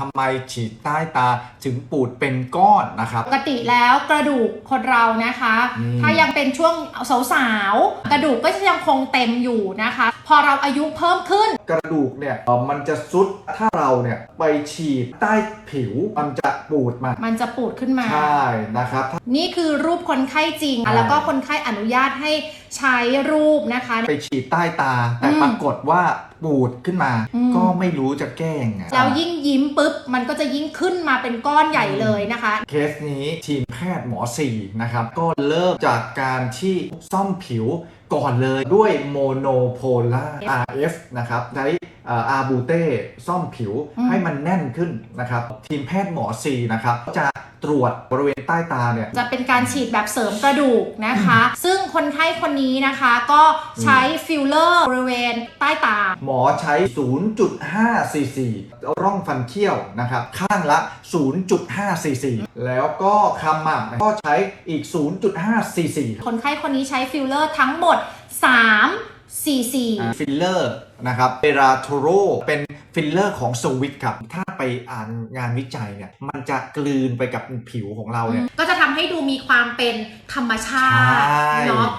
ทำไมฉีดใต้ตาถึงปูดเป็นก้อนนะครับ ปกติแล้วกระดูกคนเรานะคะ อืม ถ้ายังเป็นช่วงสาวๆกระดูกก็จะยังคงเต็มอยู่นะคะ พอเราอายุเพิ่มขึ้น กระดูกเนี่ยเอ่อมันจะซุดถ้าเราเนี่ยไปฉีดใต้ผิวมันจะปูดมามันจะปูดขึ้นมา ใช่นะครับ นี่คือรูปคนไข้จริงใช่แล้วก็คนไข้อนุญาตให้ใช้รูปนะคะ ไปฉีดใต้ตา แต่อืมปรากฏว่าปูดขึ้นมา อืม ก็ไม่รู้จะแก้ยังไงแล้วยิ่งยิ้มปุ๊บ มันก็จะยิ่งขึ้นมาเป็นก้อนใหญ่เลยนะคะ เคสนี้ทีมแพทย์หมอสี่นะครับ ก็เริ่มจากการที่ซ่อมผิว ก่อนเลยด้วยโมโนโพล่า RF นะครับใช้อาบูเต้ซ่อมผิวให้มันแน่นขึ้นนะครับ ทีมแพทย์หมอสี่นะครับจะ ตรวจบริเวณใต้ตาเนี่ย จะเป็นการฉีดแบบเสริมกระดูกนะคะ ซึ่งคนไข้คนนี้นะคะก็ใช้ฟิลเลอร์บริเวณใต้ตา หมอใช้ 0.5 cc ร่องฟันเคี้ยวนะครับ ข้างละ 0.5 cc แล้วก็คำหมักก็ใช้อีก 0.5 cc คนไข้คนนี้ใช้ฟิลเลอร์ทั้งหมด 3 cc ฟิลเลอร์นะครับเปราโทโรเป็นฟิลเลอร์ของสวิตครับ ถ้าไปอ่านงานวิจัยเนี่ยมันจะกลืนไปกับผิวของเราเนี่ย ก็จะทำให้ดูมีความเป็นธรรมชาติใช่ เนาะ